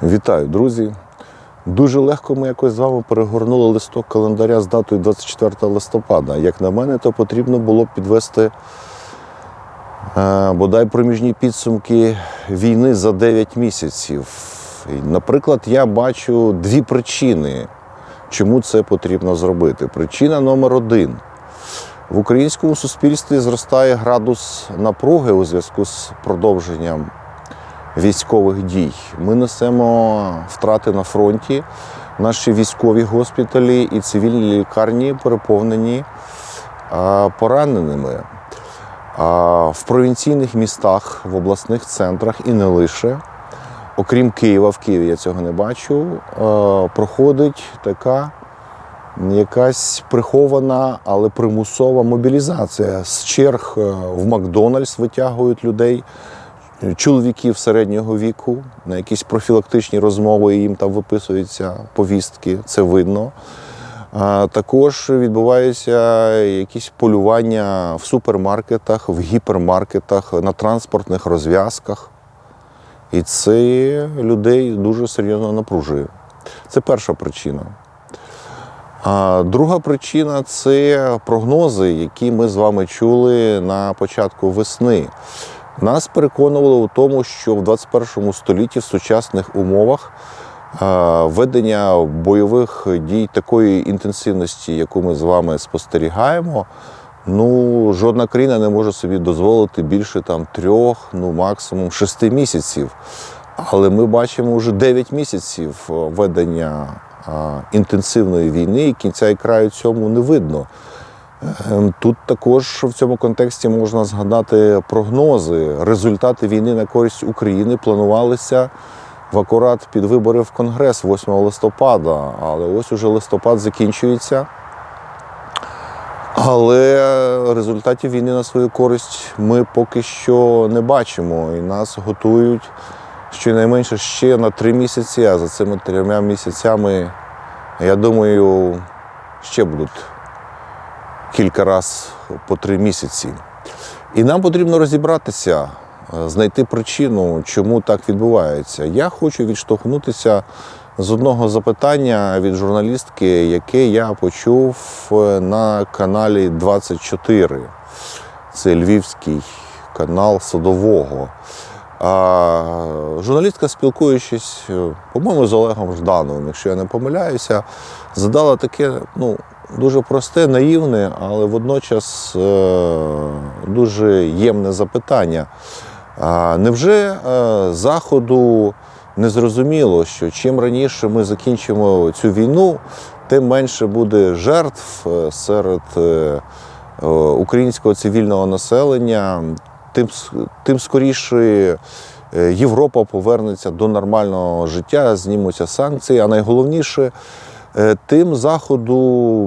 Вітаю, друзі! Дуже легко ми якось з вами перегорнули листок календаря з датою 24 листопада. Як на мене, то потрібно було підвести е, бодай проміжні підсумки війни за 9 місяців. Наприклад, я бачу дві причини, чому це потрібно зробити. Причина номер один. В українському суспільстві зростає градус напруги у зв'язку з продовженням військових дій. Ми несемо втрати на фронті. Наші військові госпіталі і цивільні лікарні переповнені пораненими. В провінційних містах, в обласних центрах і не лише, окрім Києва, в Києві я цього не бачу, проходить така якась прихована, але примусова мобілізація. З черг е, в Макдональдс витягують людей чоловіків середнього віку на якісь профілактичні розмови, їм там виписуються повістки, це видно. Також відбуваються якісь полювання в супермаркетах, в гіпермаркетах, на транспортних розв'язках. І це людей дуже серйозно напружує. Це перша причина. А друга причина це прогнози, які ми з вами чули на початку весни. Нас переконували у тому, що в 21 столітті в сучасних умовах ведення бойових дій такої інтенсивності, яку ми з вами спостерігаємо, ну жодна країна не може собі дозволити більше там трьох, ну максимум шести місяців. Але ми бачимо вже 9 місяців ведення е, інтенсивної війни, і кінця і краю цьому не видно. Ем, Тут також в цьому контексті можна згадати прогнози. Результати війни на користь України планувалися в акурат під вибори в Конгрес 8 листопада. Але ось уже листопад закінчується. Але результатів війни на свою користь ми поки що не бачимо. І нас готують щонайменше ще на три місяці, а за цими трьома місяцями, я думаю, ще будуть кілька разів по три місяці. І нам потрібно розібратися, е, знайти причину, чому так відбувається. Я хочу відштовхнутися з одного запитання від журналістки, яке я почув е, на каналі 24. Це львівський канал Садового. А, журналістка, спілкуючись, е, по-моєму, з Олегом Ждановим, якщо я не помиляюся, задала таке ну, дуже просте, наївне, але водночас е, дуже ємне запитання. Невже е, Заходу не зрозуміло, що чим раніше ми закінчимо цю війну, тим менше буде жертв е, серед українського цивільного населення, тим, тим скоріше Європа повернеться до нормального життя, знімуться санкції, а найголовніше. Е, Тим заходу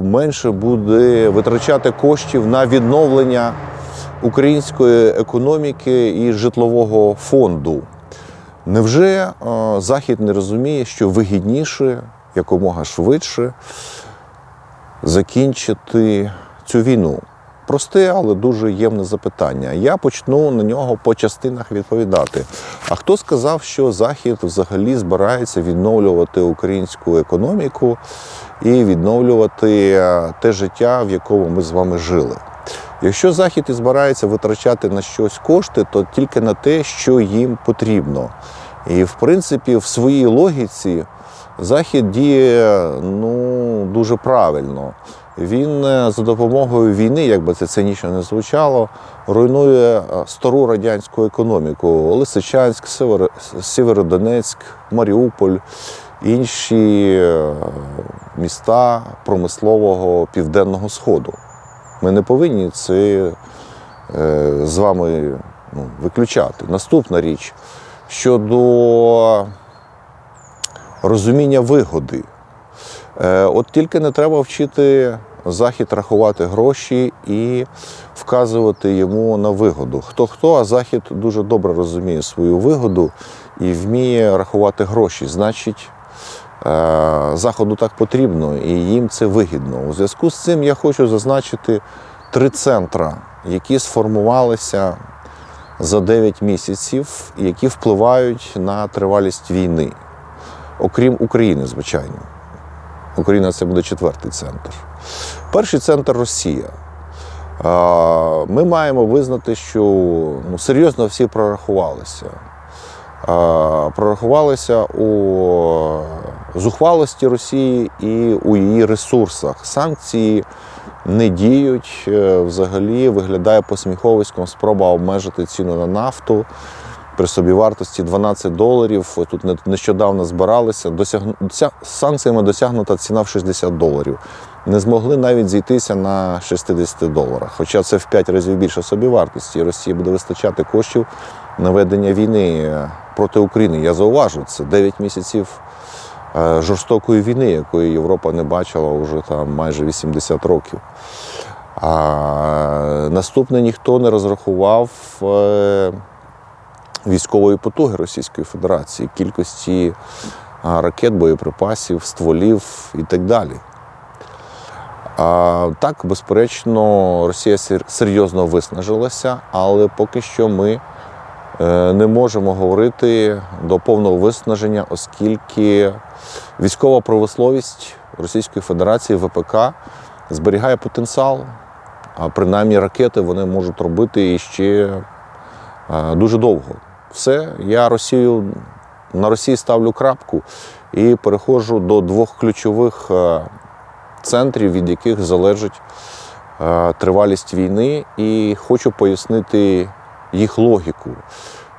менше буде витрачати коштів на відновлення української економіки і житлового фонду. Невже е, Захід не розуміє, що вигідніше якомога швидше закінчити цю війну? Просте, але дуже ємне запитання. Я почну на нього по частинах відповідати. А хто сказав, що Захід взагалі збирається відновлювати українську економіку і відновлювати е, те життя, в якому ми з вами жили? Якщо Захід і збирається витрачати на щось кошти, то тільки на те, що їм потрібно. І в принципі, в своїй логіці Захід діє ну, дуже правильно. Він е, за допомогою війни, як би це цинічно не звучало, руйнує е, стару радянську економіку. Лисичанськ, Северо- Сєвєродонецьк, Маріуполь, інші е, міста промислового південного сходу. Ми не повинні це з вами ну, виключати. Наступна річ щодо розуміння вигоди. Е, От тільки не треба вчити Захід рахувати гроші і вказувати йому на вигоду. Хто хто, а Захід дуже добре розуміє свою вигоду і вміє рахувати гроші. Значить, е, Заходу так потрібно і їм це вигідно. У зв'язку з цим я хочу зазначити три центра, які сформувалися за 9 місяців, які впливають на тривалість війни. окрім України, звичайно. Україна це буде четвертий центр. Перший центр Росія. Ми маємо визнати, що ну, серйозно всі прорахувалися. Прорахувалися у зухвалості Росії і у її ресурсах. Санкції не діють. Е, Взагалі виглядає посміховиськом спроба обмежити ціну на нафту при собівартості 12 доларів. Тут не- нещодавно збиралися. Досягну... санкціями досягнута ціна в 60 доларів. Не змогли навіть зійтися на 60 доларах. Хоча це в 5 разів більше собівартості. І Росії буде вистачати коштів на ведення війни е, проти України. Я зауважу, це 9 місяців е, жорстокої війни, якої Європа не бачила вже там майже 80 років. А наступне ніхто не розрахував е, військової потуги Російської Федерації, кількості ракет, боєприпасів, стволів і так далі. А, так, безперечно, Росія серйозно виснажилася, але поки що ми е, не можемо говорити до повного виснаження, оскільки військова промисловість Російської Федерації ВПК зберігає потенціал. А принаймні ракети вони можуть робити іще е, дуже довго. Все, я Росію на Росії ставлю крапку і переходжу до двох ключових е, центрів, від яких залежить е, тривалість війни, і хочу пояснити їх логіку.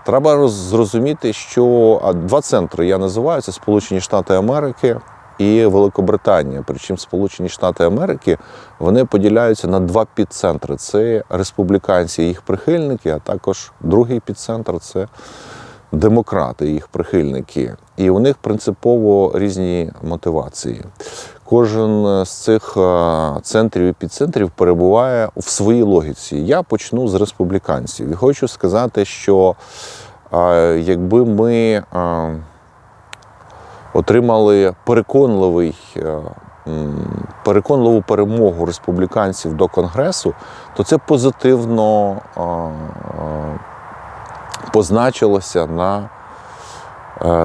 Треба зрозуміти, що два центри я називаю це Сполучені Штати Америки і Великобританія. Причому Сполучені Штати Америки вони поділяються на два підцентри: це республіканці, і їх прихильники, а також другий підцентр це демократи, і їх прихильники. І у них принципово різні мотивації. Кожен з цих е, центрів і підцентрів перебуває в своїй логіці. Я почну з республіканців і хочу сказати, що е, якби ми е, отримали переконливий, е, переконливу перемогу республіканців до Конгресу, то це позитивно е, е, позначилося на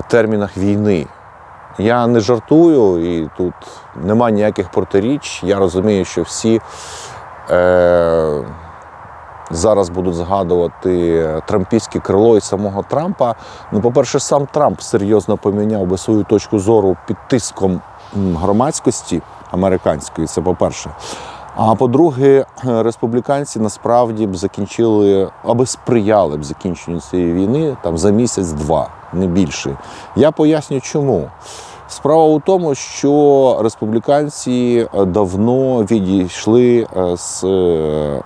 термінах війни. Я не жартую, і тут нема ніяких протиріч. Я розумію, що всі зараз будуть згадувати трампійське крило і самого Трампа. Ну, по-перше, сам Трамп серйозно поміняв би свою точку зору під тиском громадськості американської. Це по-перше. А по-друге, республіканці насправді б закінчили аби сприяли б закінченню цієї війни там за місяць-два, не більше. Я поясню, чому. Справа у тому, що республіканці е, давно відійшли е, з е,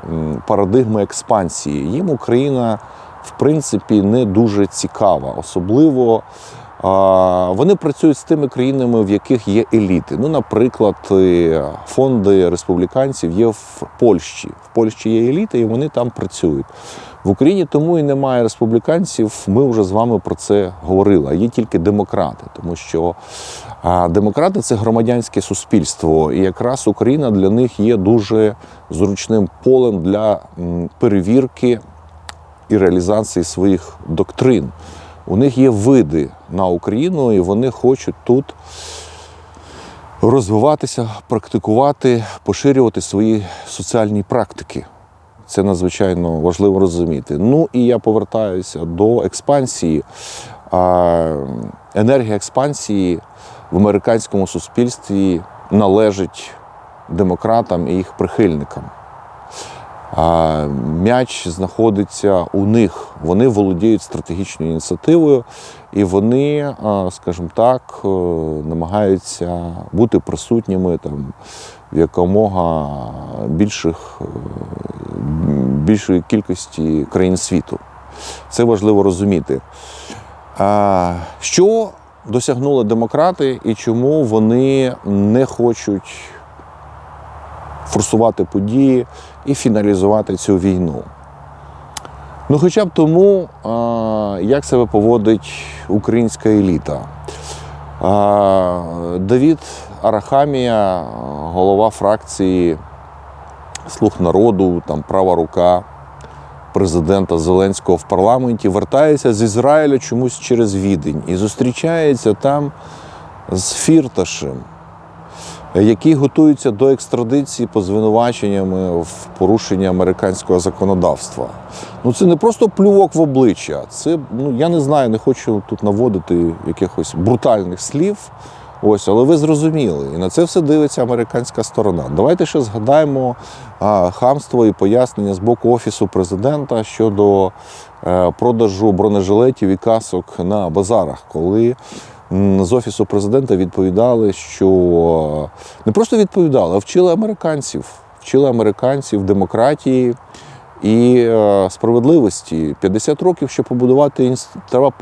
парадигми експансії. Їм Україна, в принципі, не дуже цікава, особливо. Вони працюють з тими країнами, в яких є еліти. Ну, наприклад, фонди республіканців є в Польщі. В Польщі є еліти, і вони там працюють. В Україні тому і немає республіканців. Ми вже з вами про це говорили. Є тільки демократи, тому що демократи це громадянське суспільство, і якраз Україна для них є дуже зручним полем для перевірки і реалізації своїх доктрин. У них є види на Україну, і вони хочуть тут розвиватися, практикувати, поширювати свої соціальні практики. Це надзвичайно важливо розуміти. Ну і я повертаюся до експансії. Енергія експансії в американському суспільстві належить демократам і їх прихильникам. М'яч знаходиться у них. Вони володіють стратегічною ініціативою, і вони, скажімо так, е, намагаються бути присутніми там якомога більших, е, більшої кількості країн світу. Це важливо розуміти. Що досягнули демократи і чому вони не хочуть форсувати події і фіналізувати цю війну? Ну, хоча б тому, як себе поводить українська еліта. Давід Арахамія, голова фракції Слуг народу, там права рука президента Зеленського в парламенті, вертається з Ізраїля чомусь через відень і зустрічається там з Фірташем, які готуються до екстрадиції по звинуваченнями в порушенні американського законодавства. Ну це не просто плювок в обличчя. Це ну я не знаю, не хочу тут наводити якихось брутальних слів. Ось, але ви зрозуміли, і на це все дивиться американська сторона. Давайте ще згадаємо а, хамство і пояснення з боку офісу президента щодо е, продажу бронежилетів і касок на базарах, коли з офісу президента відповідали, що не просто відповідали, а вчили американців, вчили американців демократії і е, справедливості. 50 років, щоб побудувати треба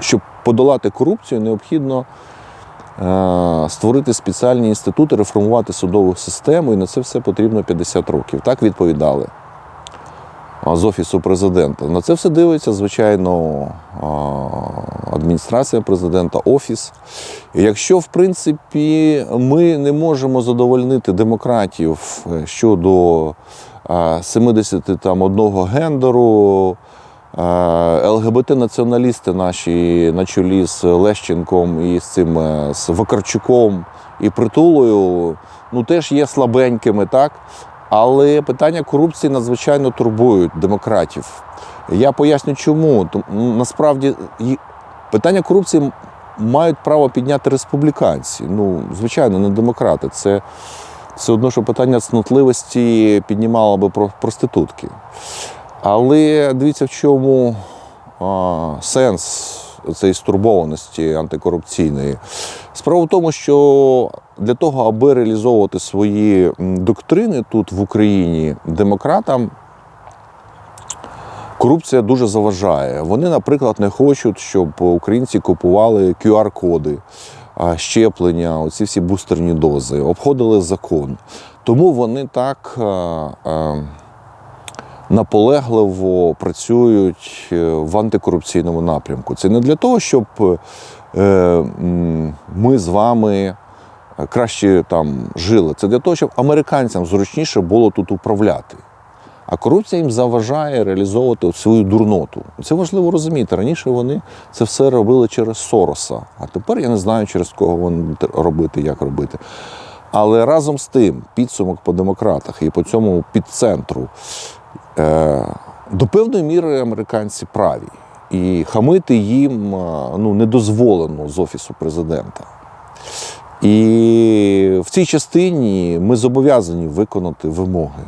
щоб подолати корупцію, необхідно е, створити спеціальні інститути, реформувати судову систему, і на це все потрібно 50 років. Так відповідали з офісу президента. На це все дивиться, звичайно, адміністрація президента, офіс. Якщо, в принципі, ми не можемо задовольнити демократів е, щодо 71 гендеру, Е, ЛГБТ-націоналісти наші на чолі з Лещенком і з цим е, з Вакарчуком і Притулою, ну теж є слабенькими, так? Але питання корупції надзвичайно турбують демократів. Я поясню, чому. Насправді питання корупції мають право підняти республіканці. Ну, звичайно, не демократи. Це все одно, що питання цнотливості піднімало би про- проститутки. Але дивіться, в чому а, сенс цієї стурбованості антикорупційної. Справа в тому, що для того, аби реалізовувати свої доктрини тут в Україні демократам. Корупція дуже заважає. Вони, наприклад, не хочуть, щоб українці купували QR-коди, щеплення, оці всі бустерні дози, обходили закон. Тому вони так наполегливо працюють е, в антикорупційному напрямку. Це не для того, щоб е, ми з вами краще там жили. Це для того, щоб американцям зручніше було тут управляти. А корупція їм заважає реалізовувати свою дурноту. Це важливо розуміти. Раніше вони це все робили через Сороса, а тепер я не знаю, через кого вони робити, як робити. Але разом з тим, підсумок по демократах і по цьому підцентру е, до певної міри американці праві. І хамити їм е, ну, не дозволено з офісу президента. І в цій частині ми зобов'язані виконати вимоги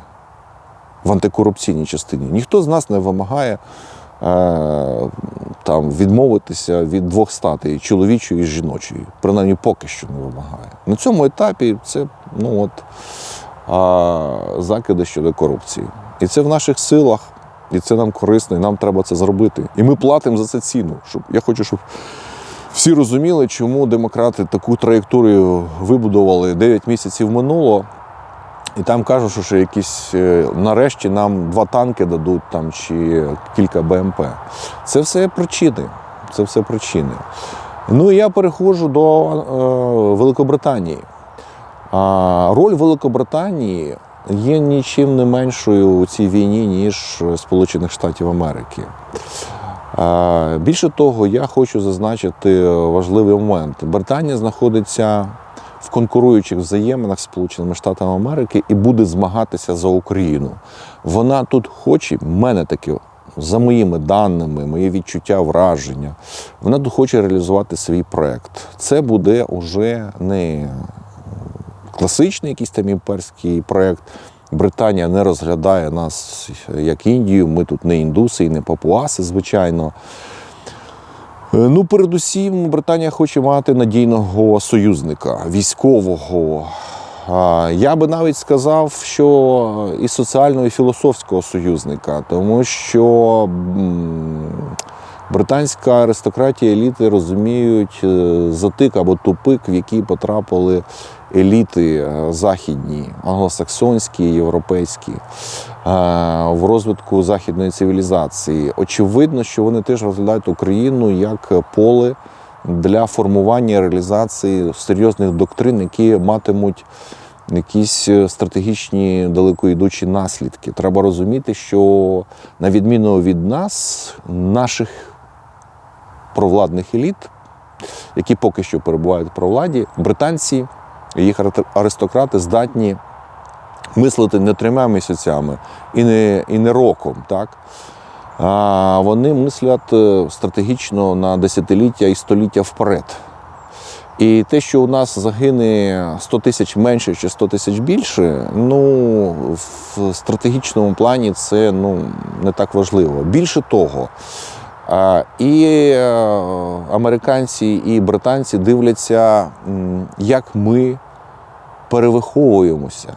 в антикорупційній частині. Ніхто з нас не вимагає е, там, відмовитися від двох статей чоловічої і жіночої. Принаймні поки що не вимагає. На цьому етапі це ну, от, а, закиди щодо корупції. І це в наших силах, і це нам корисно, і нам треба це зробити. І ми платимо за це ціну. Щоб, я хочу, щоб всі розуміли, чому демократи таку траєкторію вибудували 9 місяців минуло. І там кажуть, що ще якісь е, нарешті нам два танки дадуть там чи кілька БМП. Це все причини. Це все причини. Ну і я переходжу до е, Великобританії. А, роль Великобританії є нічим не меншою у цій війні, ніж Сполучених Штатів Америки. Більше того, я хочу зазначити важливий момент. Британія знаходиться в конкуруючих взаєминах з Сполученими Штатами Америки і буде змагатися за Україну. Вона тут хоче, в мене таке, за моїми даними, мої відчуття, враження, вона тут хоче реалізувати свій проект. Це буде уже не класичний якийсь там імперський проект. Британія не розглядає нас як Індію. Ми тут не індуси і не папуаси, звичайно. Е, Ну, передусім, Британія хоче мати надійного союзника, військового. Я би навіть сказав, що і соціального, і філософського союзника, тому що британська аристократія еліти розуміють е, затик або тупик, в який потрапили еліти е, західні, англосаксонські, європейські в розвитку західної цивілізації. Очевидно, що вони теж розглядають Україну як поле для формування реалізації серйозних доктрин, які матимуть якісь е, стратегічні далекоїдучі наслідки. Треба розуміти, що на відміну від нас, наших провладних еліт які поки що перебувають при владі, британці, їх ари- аристократи здатні мислити не трьома місяцями і не, і не роком. Так? А вони мислять е, стратегічно на десятиліття і століття вперед. І те, що у нас загине 100 тисяч менше чи 100 тисяч більше, ну в стратегічному плані це ну, не так важливо. Більше того, і е, американці, і британці дивляться, як ми перевиховуємося,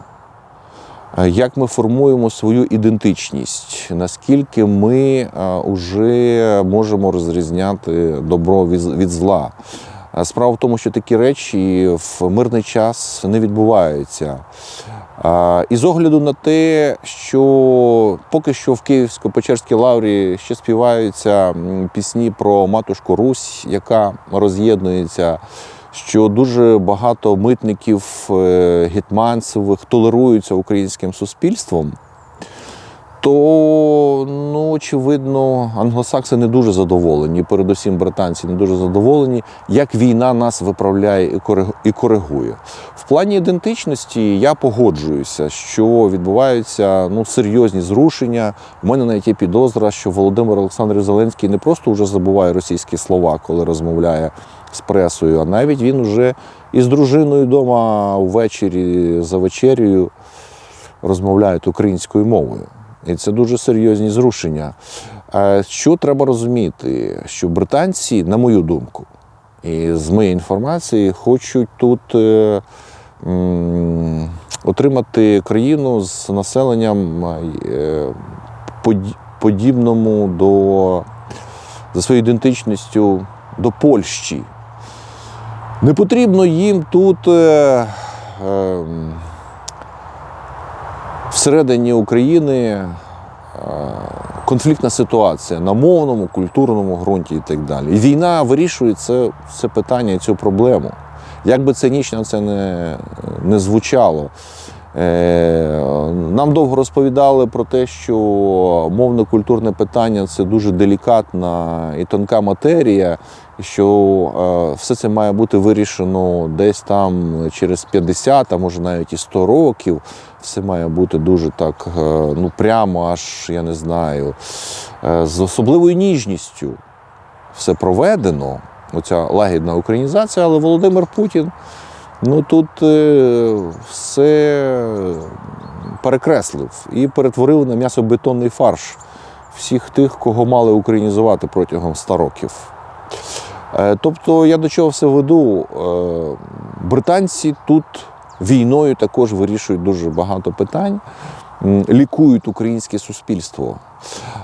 як ми формуємо свою ідентичність, наскільки ми вже можемо розрізняти добро від, зла. Справа в тому, що такі речі в мирний час не відбуваються. І з огляду на те, що поки що в Київсько-Печерській лаврі ще співаються пісні про матушку Русь, яка роз'єднується, що дуже багато митників гетьманцевих толеруються українським суспільством. То, ну, очевидно, англосакси не дуже задоволені, передусім британці не дуже задоволені, як війна нас виправляє і коригує. В плані ідентичності я погоджуюся, що відбуваються ну, серйозні зрушення. У мене навіть є підозра, що Володимир Олександрович Зеленський не просто вже забуває російські слова, коли розмовляє з пресою, а навіть він уже із дружиною вдома ввечері за вечерю розмовляють українською мовою. І це дуже серйозні зрушення. Е, Що треба розуміти? Що британці, на мою думку, і з моєї інформації, хочуть тут е, отримати країну з населенням е, подібному до за своєю ідентичністю до Польщі. Не потрібно їм тут. Всередині України е, конфліктна ситуація на мовному, культурному ґрунті і так далі. І війна вирішує це, це питання цю проблему. Як би цинічно це не, не звучало. Е, Нам довго розповідали про те, що мовно-культурне питання це дуже делікатна і тонка матерія, що е, все це має бути вирішено десь там через 50, а може навіть і 100 років. Все має бути дуже так, е, ну прямо аж я не знаю, з особливою ніжністю все проведено. Оця лагідна українізація, але Володимир Путін ну тут е, все перекреслив і перетворив на м'ясобетонний фарш всіх тих, кого мали українізувати протягом 100 років. Е, Тобто я до чого все веду. Е, Британці тут війною також вирішують дуже багато питань, лікують українське суспільство.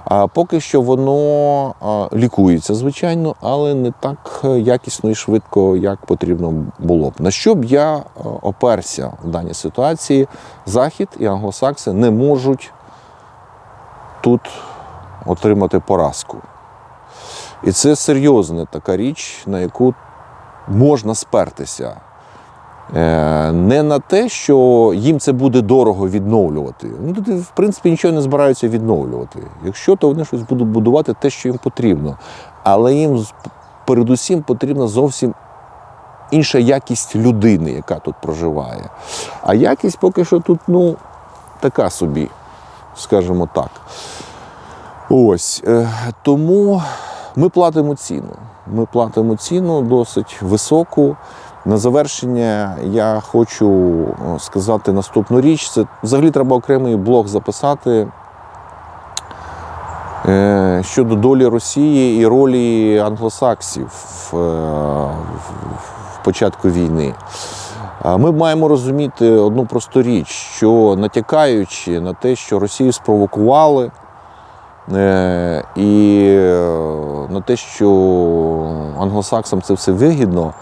А поки що воно лікується, звичайно, але не так е, якісно і швидко, як потрібно було б. На що б я е, оперся в даній ситуації? Захід і англосакси не можуть тут отримати поразку. І це серйозна така річ, на яку можна спертися. Е, Не на те, що їм це буде дорого відновлювати. Ну, тут, в принципі, нічого не збираються відновлювати. Якщо, то вони щось будуть будувати те, що їм потрібно. Але їм передусім потрібна зовсім інша якість людини, яка тут проживає. А якість поки що тут, ну, така собі, скажімо так. Ось. е, Тому ми платимо ціну. Ми платимо ціну досить високу. На завершення я хочу сказати наступну річ. Це взагалі треба окремий блог записати е, щодо долі Росії і ролі англосаксів в, е, початку війни. Ми маємо розуміти одну просту річ, що натякаючи на те, що Росію спровокували, е, і е, на те, що англосаксам це все вигідно,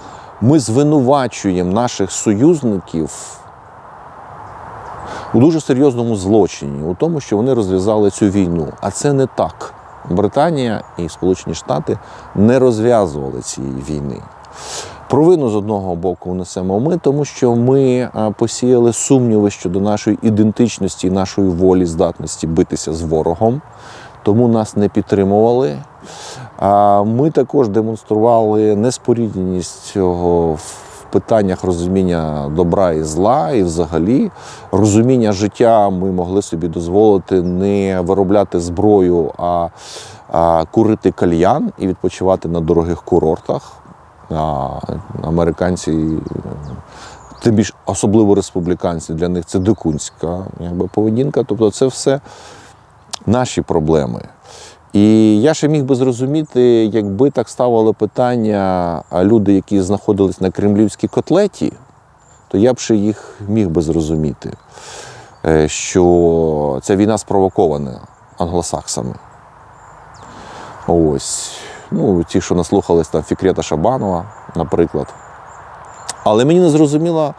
ми звинувачуємо наших союзників у дуже серйозному злочині, у тому, що вони розв'язали цю війну. А це не так. Британія і Сполучені Штати не розв'язували цієї війни. Провину з одного боку несемо ми, тому що ми посіяли сумніви щодо нашої ідентичності нашої волі, здатності битися з ворогом, тому нас не підтримували. Ми також демонстрували неспорідненість цього в питаннях розуміння добра і зла, і взагалі розуміння життя ми могли собі дозволити не виробляти зброю, а, курити кальян і відпочивати на дорогих курортах. Американці, тим більш особливо республіканці, для них це дикунська якби, поведінка. Тобто це все наші проблеми. І я ще міг би зрозуміти, якби так ставили питання люди, які знаходились на кремлівській котлеті, то я б ще їх міг би зрозуміти, е, що ця війна спровокована англосаксами. Ось. Ну, ті, що наслухались там Фікрета Шабанова, наприклад. Але мені не зрозуміла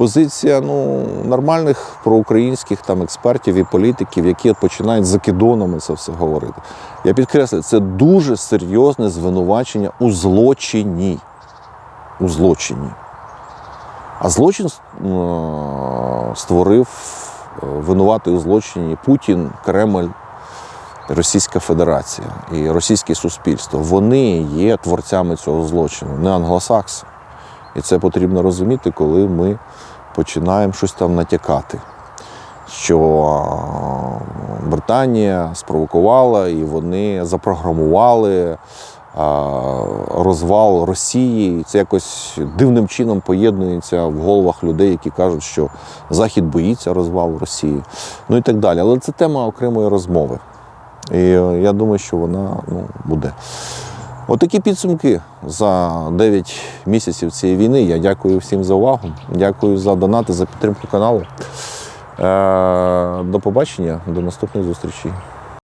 позиція ну, нормальних проукраїнських там, експертів і політиків, які починають закидонами це все говорити. Я підкреслюю, це дуже серйозне звинувачення у злочині. У злочині. А злочин е, створив е, винуватий у злочині Путін, Кремль, Російська Федерація і російське суспільство. Вони є творцями цього злочину, не англосакси. І це потрібно розуміти, коли ми починаємо щось там натякати. Що Британія спровокувала і вони запрограмували розвал Росії. Це якось дивним чином поєднується в головах людей, які кажуть, що Захід боїться розвалу Росії, ну і так далі. Але це тема окремої розмови. І е, я думаю, що вона ну, буде. Отакі підсумки за 9 місяців цієї війни. Я дякую всім за увагу. Дякую за донати, за підтримку каналу. Е, До побачення, до наступних зустрічей.